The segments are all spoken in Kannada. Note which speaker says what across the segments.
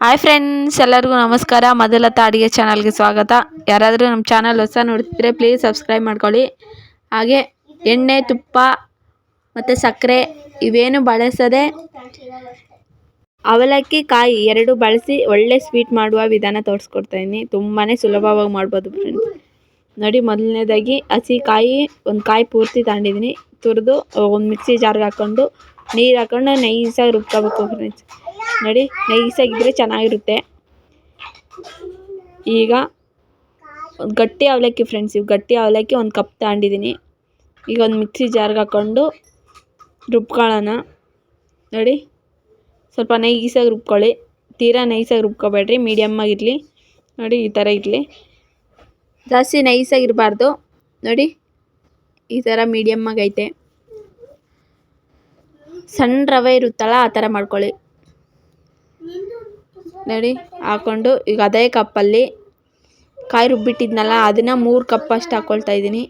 Speaker 1: ಹಾಯ್ ಫ್ರೆಂಡ್ಸ್ ಎಲ್ಲರಿಗೂ ನಮಸ್ಕಾರ. ಮೊದಲತ್ತ ಅಡುಗೆ ಚಾನಲ್ಗೆ ಸ್ವಾಗತ. ಯಾರಾದರೂ ನಮ್ಮ ಚಾನಲ್ ಹೊಸ ನೋಡ್ತಿದ್ರೆ ಪ್ಲೀಸ್ ಸಬ್ಸ್ಕ್ರೈಬ್ ಮಾಡ್ಕೊಳ್ಳಿ. ಹಾಗೆ ಎಣ್ಣೆ, ತುಪ್ಪ ಮತ್ತು ಸಕ್ಕರೆ ಇವೇನು ಬಳಸದೆ ಅವಲಕ್ಕಿ, ಕಾಯಿ ಎರಡು ಬಳಸಿ ಒಳ್ಳೆ ಸ್ವೀಟ್ ಮಾಡುವ ವಿಧಾನ ತೋರಿಸ್ಕೊಡ್ತಾ ಇದ್ದೀನಿ ತುಂಬಾ ಸುಲಭವಾಗಿ ಮಾಡ್ಬೋದು ಫ್ರೆಂಡ್ಸ್ ನೋಡಿ ಮೊದಲನೇದಾಗಿ ಹಸಿ ಕಾಯಿ, ಒಂದು ಕಾಯಿ ಪೂರ್ತಿ ತಗೊಂಡಿದ್ದೀನಿ ತುರಿದು ಒಂದು ಮಿಕ್ಸಿ ಜಾರ್ಗೆ ಹಾಕ್ಕೊಂಡು ನೀರು ಹಾಕ್ಕೊಂಡು ನೈಸಾಗಿ ರುಬ್ಕೋಬೇಕು ಫ್ರೆಂಡ್ಸ್ ನೋಡಿ ನೈಸಾಗಿದ್ದರೆ ಚೆನ್ನಾಗಿರುತ್ತೆ. ಈಗ ಒಂದು ಗಟ್ಟಿ ಅವಲಕ್ಕಿ ಫ್ರೆಂಡ್ಸ್ ಇವು ಗಟ್ಟಿ ಅವಲಕ್ಕಿ ಒಂದು ಕಪ್ ತಗೊಂಡಿದ್ದೀನಿ ಈಗ ಒಂದು ಮಿಕ್ಸಿ ಜಾರ್ಗೆ ಹಾಕ್ಕೊಂಡು ರುಬ್ಕೊಳ್ಳೋಣ. ನೋಡಿ, ಸ್ವಲ್ಪ ನೈಸಾಗಿ ರುಬ್ಕೊಳ್ಳಿ. ತೀರಾ ನೈಸಾಗಿ ರುಬ್ಕೊಬೇಡ್ರಿ ಮೀಡಿಯಮ್ಮಾಗಿರಲಿ ನೋಡಿ, ಈ ಥರ ಇರಲಿ. ಜಾಸ್ತಿ ನೈಸಾಗಿರಬಾರ್ದು ನೋಡಿ, ಈ ಥರ ಮೀಡಿಯಮ್ಮಾಗೈತೆ ಸಣ್ಣ ರವೆ ಇರುತ್ತಲ್ಲ, ಆ ಥರ ಮಾಡ್ಕೊಳ್ಳಿ. ನೋಡಿ ಹಾಕ್ಕೊಂಡು ಈಗ ಅದೇ ಕಪ್ಪಲ್ಲಿ ಕಾಯಿ ರುಬ್ಬಿಟ್ಟಿದ್ನಲ್ಲ, ಅದನ್ನು ಮೂರು ಕಪ್ ಅಷ್ಟು ಹಾಕ್ಕೊಳ್ತಾ ಇದ್ದೀನಿ.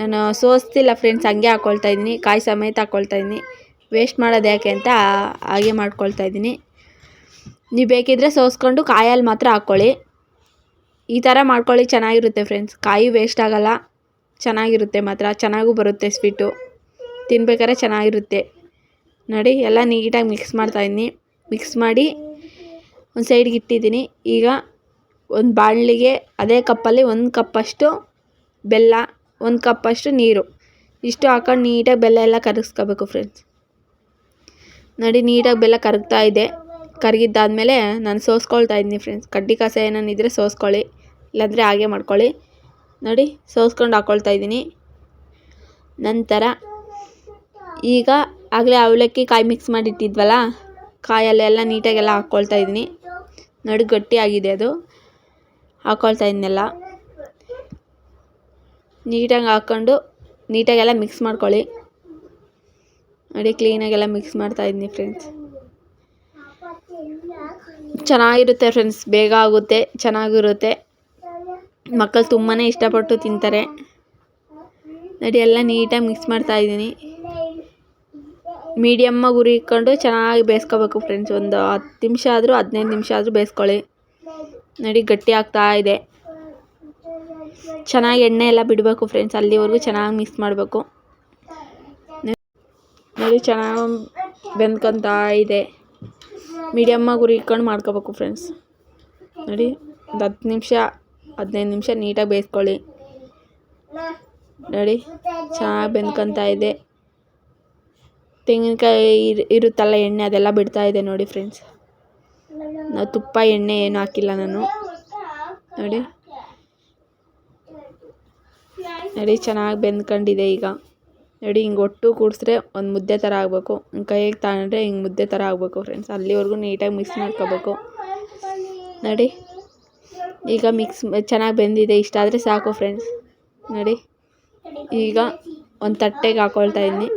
Speaker 1: ನಾನು ಸೋಸ್ತಿಲ್ಲ ಫ್ರೆಂಡ್ಸ್ ಹಂಗೆ ಹಾಕ್ಕೊಳ್ತಾ ಇದ್ದೀನಿ. ಕಾಯಿ ಸಮೇತ ಹಾಕ್ಕೊಳ್ತಾ ಇದ್ದೀನಿ. ವೇಸ್ಟ್ ಮಾಡೋದು ಯಾಕೆ ಅಂತ ಹಾಗೆ ಮಾಡ್ಕೊಳ್ತಾ ಇದ್ದೀನಿ. ನೀವು ಬೇಕಿದ್ದರೆ ಸೋಸ್ಕೊಂಡು ಕಾಯಲ್ಲಿ ಮಾತ್ರ ಹಾಕ್ಕೊಳ್ಳಿ ಈ ಥರ ಮಾಡ್ಕೊಳ್ಳಿ, ಚೆನ್ನಾಗಿರುತ್ತೆ ಫ್ರೆಂಡ್ಸ್ ಕಾಯಿ ವೇಸ್ಟ್ ಆಗೋಲ್ಲ, ಚೆನ್ನಾಗಿರುತ್ತೆ ಮಾತ್ರ. ಚೆನ್ನಾಗೂ ಬರುತ್ತೆ ಸ್ವೀಟು ತಿನ್ಬೇಕಾದ್ರೆ ಚೆನ್ನಾಗಿರುತ್ತೆ. ನೋಡಿ, ಎಲ್ಲ ನೀಟಾಗಿ ಮಿಕ್ಸ್ ಮಾಡ್ತಾಯಿದ್ದೀನಿ ಮಿಕ್ಸ್ ಮಾಡಿ ಒಂದು ಸೈಡ್ಗೆ ಇಟ್ಟಿದ್ದೀನಿ. ಈಗ ಒಂದು ಬಾಣಲಿಗೆ ಅದೇ ಕಪ್ಪಲ್ಲಿ ಒಂದು ಕಪ್ಪಷ್ಟು ಬೆಲ್ಲ, ಒಂದು ಕಪ್ಪಷ್ಟು ನೀರು. ಇಷ್ಟು ಹಾಕೊಂಡು ನೀಟಾಗಿ ಬೆಲ್ಲ ಎಲ್ಲ ಕರಗಿಸ್ಕೋಬೇಕು ಫ್ರೆಂಡ್ಸ್ ನೋಡಿ, ನೀಟಾಗಿ ಬೆಲ್ಲ ಕರಗ್ತಾ ಇದೆ. ಕರಗಿದ್ದಾದಮೇಲೆ ನಾನು ಸೋಸ್ಕೊಳ್ತಾ ಇದ್ದೀನಿ ಫ್ರೆಂಡ್ಸ್ ಕಡ್ಡಿ ಕಸ ಏನೇನಿದ್ರೆ ಸೋಸ್ಕೊಳ್ಳಿ. ಇಲ್ಲಾಂದರೆ ಹಾಗೆ ಮಾಡ್ಕೊಳ್ಳಿ. ನೋಡಿ, ಸೋಸ್ಕೊಂಡು ಹಾಕ್ಕೊಳ್ತಾ ಇದ್ದೀನಿ. ನಂತರ ಈಗ ಆಗಲೇ ಅವಲಕ್ಕಿ ಕಾಯಿ ಮಿಕ್ಸ್ ಮಾಡಿಟ್ಟಿದ್ವಲ್ಲ, ಕಾಯಲ್ಲೆಲ್ಲ ನೀಟಾಗೆಲ್ಲ ಹಾಕ್ಕೊಳ್ತಾ ಇದ್ದೀನಿ. ನೋಡಿ ಗಟ್ಟಿಯಾಗಿದೆ ಅದು. ಹಾಕೊಳ್ತಾ ಇದ್ನೆಲ್ಲ. ನೀಟಾಗಿ ಹಾಕ್ಕೊಂಡು ನೀಟಾಗೆಲ್ಲ ಮಿಕ್ಸ್ ಮಾಡ್ಕೊಳ್ಳಿ. ನೋಡಿ ಕ್ಲೀನಾಗೆಲ್ಲ ಮಿಕ್ಸ್ ಮಾಡ್ತಾ ಇದ್ದೀನಿ ಫ್ರೆಂಡ್ಸ್ ಚೆನ್ನಾಗಿರುತ್ತೆ ಫ್ರೆಂಡ್ಸ್ ಬೇಗ ಆಗುತ್ತೆ, ಚೆನ್ನಾಗಿರುತ್ತೆ. ಮಕ್ಕಳು ತುಂಬಾ ಇಷ್ಟಪಟ್ಟು ತಿಂತಾರೆ. ನೋಡಿ, ಎಲ್ಲ ನೀಟಾಗಿ ಮಿಕ್ಸ್ ಮಾಡ್ತಾ ಇದ್ದೀನಿ. ಮೀಡಿಯಮ್ಮಾಗಿ ಉರಿ ಇಟ್ಕೊಂಡು ಚೆನ್ನಾಗಿ ಬೇಯಿಸ್ಕೋಬೇಕು ಫ್ರೆಂಡ್ಸ್ ಒಂದು ಹತ್ತು ನಿಮಿಷ ಆದರೂ, ಹದಿನೈದು ನಿಮಿಷ ಆದರೂ ಬೇಯಿಸ್ಕೊಳ್ಳಿ ನೋಡಿ, ಗಟ್ಟಿ ಆಗ್ತಾ ಇದೆ. ಚೆನ್ನಾಗಿ ಎಣ್ಣೆ ಎಲ್ಲ ಬಿಡಬೇಕು ಫ್ರೆಂಡ್ಸ್ ಅಲ್ಲಿವರೆಗೂ ಚೆನ್ನಾಗಿ ಮಿಕ್ಸ್ ಮಾಡಬೇಕು. ನೋಡಿ, ಚೆನ್ನಾಗಿ ಬೆಂದ್ಕೊತಾ ಇದೆ. ಮೀಡಿಯಮ್ಮಾಗಿ ಉರಿ ಇಟ್ಕೊಂಡು ಮಾಡ್ಕೋಬೇಕು ಫ್ರೆಂಡ್ಸ್ ನೋಡಿ, ಒಂದು ಹತ್ತು ನಿಮಿಷ, ಹದಿನೈದು ನಿಮಿಷ ನೀಟಾಗಿ ಬೇಯಿಸ್ಕೊಳ್ಳಿ ನೋಡಿ, ಚೆನ್ನಾಗಿ ಬೆಂದ್ಕೊತಾ ಇದೆ. ತೆಂಗಿನಕಾಯಿ ಇರುತ್ತಲ್ಲ ಎಣ್ಣೆ ಅದೆಲ್ಲ ಬಿಡ್ತಾ ಇದೆ ನೋಡಿ ಫ್ರೆಂಡ್ಸ್ ನಾವು ತುಪ್ಪ, ಎಣ್ಣೆ ಏನು ಹಾಕಿಲ್ಲ ನಾನು. ನೋಡಿ. ನೋಡಿ ಚೆನ್ನಾಗಿ ಬೆಂದ್ಕೊಂಡಿದೆ ಈಗ. ನೋಡಿ ಹಿಂಗೆ ಒಟ್ಟು ಕೂಡಿಸ್ರೆ ಒಂದು ಮುದ್ದೆ ಥರ ಆಗಬೇಕು. ಕೈಗೆ ತಗೊಂಡ್ರೆ ಹಿಂಗೆ ಮುದ್ದೆ ಥರ ಆಗಬೇಕು ಫ್ರೆಂಡ್ಸ್ ಅಲ್ಲಿವರೆಗೂ ನೀಟಾಗಿ ಮಿಕ್ಸ್ ಮಾಡ್ಕೋಬೇಕು. ನೋಡಿ. ಈಗ ಮಿಕ್ಸ್ ಚೆನ್ನಾಗಿ ಬೆಂದಿದೆ. ಇಷ್ಟಾದರೆ ಸಾಕು ಫ್ರೆಂಡ್ಸ್ ನೋಡಿ. ಈಗ ಒಂದು ತಟ್ಟೆಗೆ ಹಾಕೊಳ್ತಾ ಇದ್ದೀನಿ.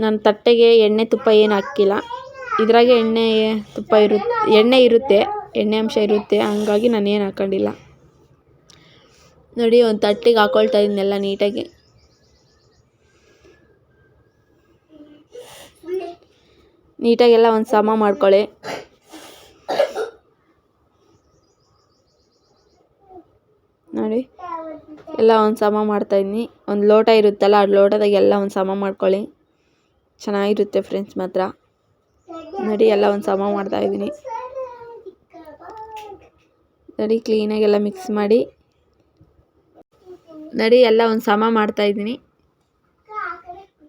Speaker 1: ನಾನು ತಟ್ಟೆಗೆ ಎಣ್ಣೆ ತುಪ್ಪ ಏನು ಹಾಕಿಲ್ಲ. ಇದ್ರಾಗೆ ಎಣ್ಣೆ ತುಪ್ಪ ಇರುತ್ತೆ ಎಣ್ಣೆ ಇರುತ್ತೆ, ಎಣ್ಣೆ ಅಂಶ ಇರುತ್ತೆ, ಹಂಗಾಗಿ ನಾನು ಏನು ಹಾಕೊಂಡಿಲ್ಲ. ನೋಡಿ, ಒಂದು ತಟ್ಟೆಗೆ ಹಾಕ್ಕೊಳ್ತಾ ಇದನ್ನೆಲ್ಲ ನೀಟಾಗಿ. ನೀಟಾಗೆಲ್ಲ ಒಂದು ಸಮ ಮಾಡ್ಕೊಳ್ಳಿ. ನೋಡಿ, ಎಲ್ಲ ಒಂದು ಸಮ ಮಾಡ್ತಾಯಿದ್ದೀನಿ ಒಂದು ಲೋಟ ಇರುತ್ತಲ್ಲ, ಆ ಲೋಟದಾಗೆಲ್ಲ ಒಂದು ಸಮ ಮಾಡ್ಕೊಳ್ಳಿ. ಚೆನ್ನಾಗಿರುತ್ತೆ ಫ್ರೆಂಡ್ಸ್ ಮಾತ್ರ. ನೋಡಿ, ಎಲ್ಲ ಒಂದು ಸಮ ಮಾಡ್ತಾಯಿದ್ದೀನಿ ನೋಡಿ ಕ್ಲೀನಾಗೆಲ್ಲ ಮಿಕ್ಸ್ ಮಾಡಿ. ನೋಡಿ, ಎಲ್ಲ ಒಂದು ಸಮ ಮಾಡ್ತಾಯಿದ್ದೀನಿ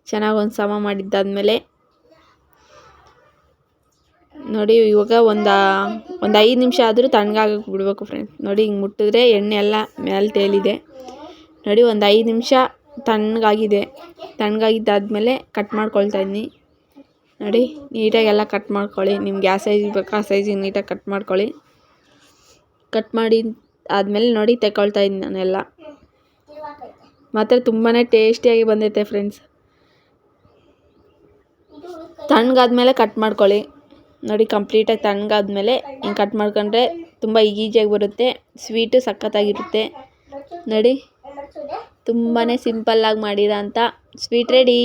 Speaker 1: ಚೆನ್ನಾಗಿ ಒಂದು ಸಮ ಮಾಡಿದ್ದಾದಮೇಲೆ. ನೋಡಿ, ಇವಾಗ ಒಂದು ಒಂದು ಐದು ನಿಮಿಷ ಆದರೂ ತಣ್ಣಗಾಗಕ್ಕೆ ಬಿಡಬೇಕು ಫ್ರೆಂಡ್ಸ್ ನೋಡಿ, ಹಿಂಗೆ ಮುಟ್ಟಿದ್ರೆ ಎಣ್ಣೆ ಎಲ್ಲ ಮೇಲೆ ತೇಲಿದೆ. ನೋಡಿ, ಒಂದು ಐದು ನಿಮಿಷ ತಣ್ಣಗಾಗಿದೆ. ತಣ್ಣಗಾಗಿದ್ದಾದ್ಮೇಲೆ ಕಟ್ ಮಾಡ್ಕೊಳ್ತಾ ಇದ್ದೀನಿ ನೋಡಿ ನೀಟಾಗಿ ಎಲ್ಲ ಕಟ್ ಮಾಡ್ಕೊಳ್ಳಿ. ನಿಮ್ಗೆ ಯಾವ ಸೈಜ್ ಬೇಕು ಆ ಸೈಜಿಗೆ ನೀಟಾಗಿ ಕಟ್ ಮಾಡ್ಕೊಳ್ಳಿ. ಕಟ್ ಮಾಡಿ ಆದಮೇಲೆ ನೋಡಿ ತಗೊಳ್ತಾ ಇದ್ದೀನಿ ನಾನೆಲ್ಲ. ಮಾತ್ರ ತುಂಬಾ ಟೇಸ್ಟಿಯಾಗಿ ಬಂದೈತೆ ಫ್ರೆಂಡ್ಸ್ ತಣ್ಣಗಾದ್ಮೇಲೆ ಕಟ್ ಮಾಡ್ಕೊಳ್ಳಿ. ನೋಡಿ ಕಂಪ್ಲೀಟಾಗಿ ತಣ್ಣಗಾದ್ಮೇಲೆ ಹಿಂಗೆ ಕಟ್ ಮಾಡ್ಕೊಂಡ್ರೆ ತುಂಬ ಈಜಿಯಾಗಿ ಬರುತ್ತೆ. ಸ್ವೀಟು ಸಖತ್ತಾಗಿರುತ್ತೆ. ನೋಡಿ ತುಂಬಾ ಸಿಂಪಲ್ಲಾಗಿ ಮಾಡಿರೋ ಅಂಥ ಸ್ವೀಟ್ ರೆಡಿ